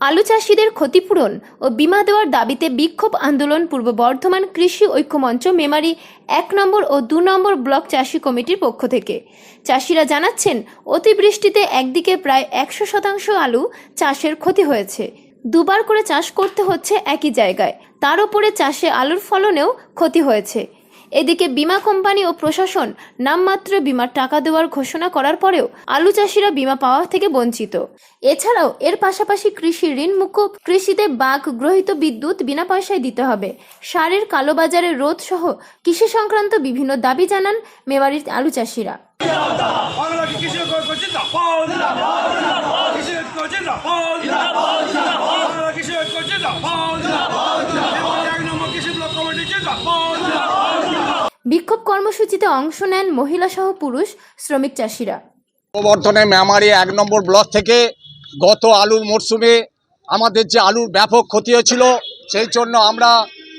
আলু চাষিদের ক্ষতিপূরণ ও বীমা দেওয়ার দাবিতে বিক্ষোভ আন্দোলন পূর্ব বর্ধমান কৃষি ঐক্যমঞ্চ মেমারি এক নম্বর ও দু নম্বর ব্লক চাষি কমিটির পক্ষ থেকে। চাষিরা জানাচ্ছেন, অতিবৃষ্টিতে একদিকে প্রায় একশো শতাংশ আলু চাষের ক্ষতি হয়েছে। দুবার করে চাষ করতে হচ্ছে একই জায়গায়। তার উপরে চাষে আলুর ফলনেও ক্ষতি হয়েছে। এদিকে বীমা কোম্পানি ও প্রশাসন নামমাত্র বিমার টাকা দেওয়ার ঘোষণা করার পরেও আলু চাষিরা বিমা পাওয়া থেকে বঞ্চিত। এছাড়াও এর পাশাপাশি কৃষি ঋণ মুকুব, কৃষিতে বাঘ, গ্রহিত বিদ্যুৎ, বিনা পয়সায় দিতে হবে। সারের কালোবাজারের রোধ সহ কৃষি সংক্রান্ত বিভিন্ন দাবি জানান মেমারির আলু চাষিরা। জিন্দাবাদ। বিক্ষোভ কর্মসূচিতে অংশ নেন মহিলা সহ পুরুষ শ্রমিক চাষিরা। গোবর্ধনে মেমারি এক নম্বর ব্লক থেকে গত আলুর মরশুমে আমাদের যে আলুর ব্যাপক ক্ষতি হয়েছিল, সেই জন্য আমরা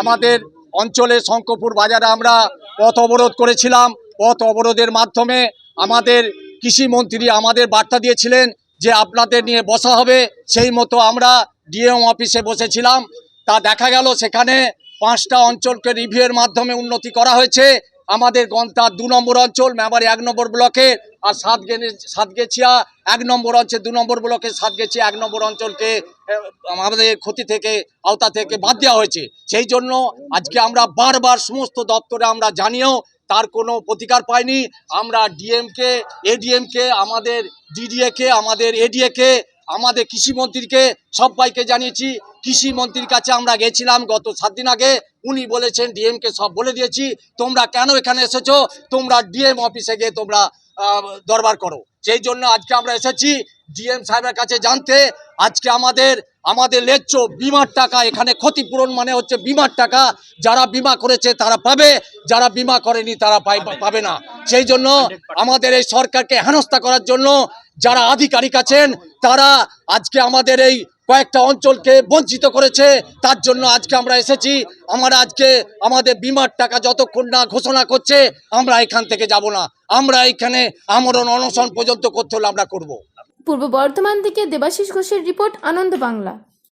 আমাদের অঞ্চলে শঙ্করপুর বাজারে আমরা পথ অবরোধ করেছিলাম। পথ অবরোধের মাধ্যমে আমাদের কৃষিমন্ত্রী আমাদের বার্তা দিয়েছিলেন যে আপনাদের নিয়ে বসা হবে। সেই মতো আমরা ডিএম অফিসে বসেছিলাম। তা দেখা গেল সেখানে পাঁচটা অঞ্চলকে রিভিউয়ের মাধ্যমে উন্নতি করা হয়েছে। আমাদের গন্তার দু নম্বর অঞ্চল, মেমারি এক নম্বর ব্লকে, আর সাতগে সাতগেছিয়া এক নম্বর অঞ্চল, দু নম্বর ব্লকে সাতগেছিয়া এক নম্বর অঞ্চলকে আমাদের ক্ষতি থেকে, আওতা থেকে বাদ দেওয়া হয়েছে। সেই জন্য আজকে আমরা বারবার সমস্ত দপ্তরে আমরা জানিয়েও তার কোনো প্রতিকার পাইনি। আমরা ডিএমকে, এডিএমকে, আমাদের ডিডিএকে, আমাদের এডিএকে, আমাদের কৃষিমন্ত্রীকে সবাইকে জানিয়েছি। কৃষিমন্ত্রীর কাছে আমরা গেছিলাম গত সাত দিন আগে। উনি বলেছেন, ডিএমকে সব বলে দিয়েছি, তোমরা কেন এখানে এসেছ? তোমরা ডিএম অফিসে গিয়ে তোমরা দরবার করো। সেই জন্য আজকে আমরা এসেছি ডিএম সাহেবের কাছে জানতে। আজকে আমাদের আমাদের লেচ্ছ বিমার টাকা এখানে ক্ষতিপূরণ মানে হচ্ছে বিমার টাকা। যারা বিমা করেছে তারা পাবে, যারা বিমা করেনি তারা পাবে না। সেই জন্য আমাদের এই সরকারকে হেনস্থা করার জন্য যারা আধিকারিক আছেন, তারা আজকে আমাদের এই কয়েকটা অঞ্চলকে বঞ্চিত করেছে, তার জন্য আজকে আমরা এসেছি। আমরা আজকে আমাদের বিমার টাকা যতক্ষণ না ঘোষণা করছে, আমরা এখান থেকে যাব না। আমরা এখানে আমরণ অনশন পর্যন্ত করতে হলে আমরা করব। পূর্ব বর্ধমান থেকে দেবাশিস ঘোষের রিপোর্ট, আনন্দ বাংলা।